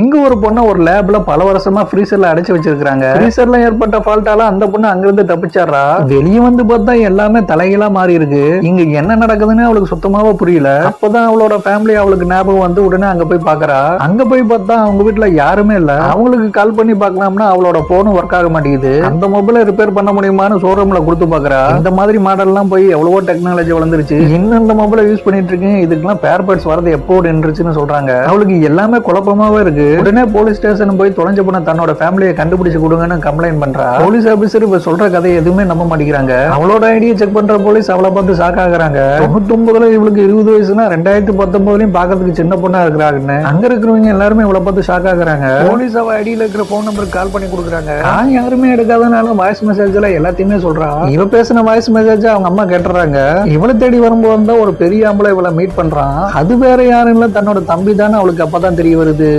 இங்க ஒரு பொண்ணை ஒரு லேப்ல பல வருஷமா ஃப்ரீசர்ல அடைச்சு வச்சிருக்காங்க ஃப்ரீசர்ல ஏற்பட்ட ஃபால்ட்டால அந்த பொண்ணு அங்கிருந்து தப்பிச்சாரா வெளியே வந்து பார்த்தா எல்லாமே தலைகீழா மாறி இருக்கு. இங்க என்ன நடக்குதுன்னு அவளுக்கு சுத்தமாவே புரியல. அப்பதான் அவளோட ஃபேமிலி அவளுக்கு ஞாபகம் வந்து உடனே அங்க போய் பாக்குறா அங்க போய் பார்த்தா அவங்க வீட்டுல யாருமே இல்ல. அவங்களுக்கு கால் பண்ணி பார்க்கலாம்னா அவளோட போனும் ஒர்க் ஆக மாட்டேங்குது. அந்த மொபைலை ரிப்பேர் பண்ண முடியுமான்னு ஷோரூம்ல கொடுத்து பாக்குறா இந்த மாதிரி மாடல்லாம் போய் எவ்வளவோ டெக்னாலஜி வளர்ந்துருச்சு. இன்னும் இந்த மொபைலை யூஸ் பண்ணிட்டு இருக்கேன். இதுக்கெல்லாம் பேர் பார்ட்ஸ் வரது எப்போ நின்றுச்சுன்னு சொல்றாங்க. அவளுக்கு எல்லாமே குழப்பமாவே இருக்கு. உடனே போலீஸ் ஸ்டேஷன் போய் தொலைஞ்ச போன தன்னோட ஃபேமிலியை கண்டுபிடிச்சு கொடுங்கன்னு கம்ப்ளைண்ட் பண்றா. போலீஸ் ஆபீசர் இப்ப சொல்ற கதையை எதுவுமே நம்ப மாட்டேங்கிறாங்க. அவளோட ஐடியா செக் பண்ற போலீஸ் அவளை பார்த்து ஷாக் ஆகுறாங்க. தொண்ணூத்தொன்பதுல இவளுக்கு இருபது வயசுனா ரெண்டாயிரத்தி பத்தொன்பதுலயும் பாக்கிறதுக்கு சின்ன பொண்ணா இருக்கிறாங்கன்னு அங்க இருக்கிறவங்க எல்லாருமே இவளை பார்த்து ஷாக் ஆகுறாங்க. போலீஸ் அவ ஐடியில இருக்கிற போன் நம்பருக்கு கால் பண்ணி கொடுக்குறாங்க. நான் யாருமே எடுக்காதனால வாய்ஸ் மெசேஜ்ல எல்லாத்தையுமே சொல்றா. இவ பேசின வாய்ஸ் மெசேஜ் அவங்க அம்மா கேட்டுறாங்க. இவளை தேடி வரும்போது தான் ஒரு பெரிய ஆம்பளை இவளை மீட் பண்றான். அது வேற யாரும் இல்ல தன்னோட தம்பி தானே அவளுக்கு அப்பதான் தெரிய வருது.